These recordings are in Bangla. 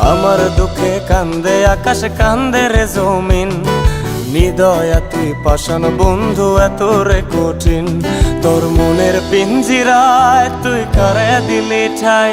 আমার দুঃখে কান্দে, আকাশ কান্দে রে জমিন। নিদয়াতি তুই বন্ধু, এত রে কঠিন। তোর মনের পিঞ্জিরায় তুই করে দিলি ঠাই?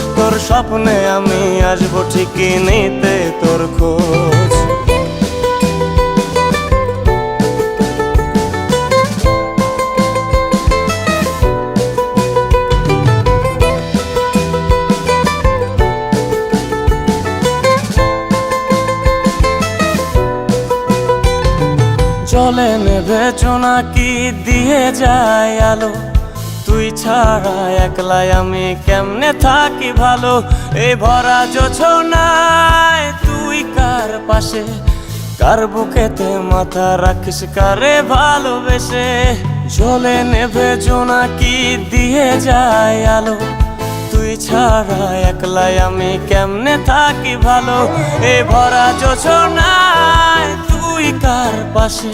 তোর স্বপ্নে আমি আসব ঠিকই নিতে তোর খোঁজ। চলে নেবে চোনা কি দিয়ে যায় আলো? ছাড়া একলাই আমি কেমনে থাকি ভালো? এই ভরা যোছনায় তুই কার পাশে? কার বুকেতে মাথা রাখিস, কারে ভালোবেসে? চলে নেবে কি দিয়ে যায় আলো। তুই ছাড়া একলাই আমি কেমনে থাকি ভালো? এ ভরা যোছনায় তুই কার পাশে?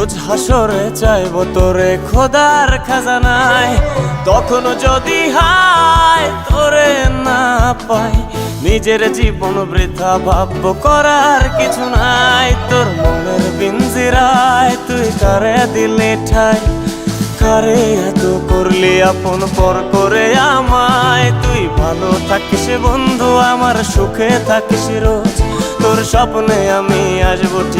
রোজ হাসরে চাইব তোরে খোদার খাজানায়। তখন যদি হায়, তোরে না পাই। নিজের জীবন বৃথা ভাব্য করার কিছু নাই। তোর মনের বিঞ্জিরায় তুই কারে দিলে ঠাই? কারে এত করলি আপন পর করে আমায়? তুই ভালো থাকিস বন্ধু, আমার সুখে থাকিস রোজ। তোর স্বপ্নে আমি আসব তোর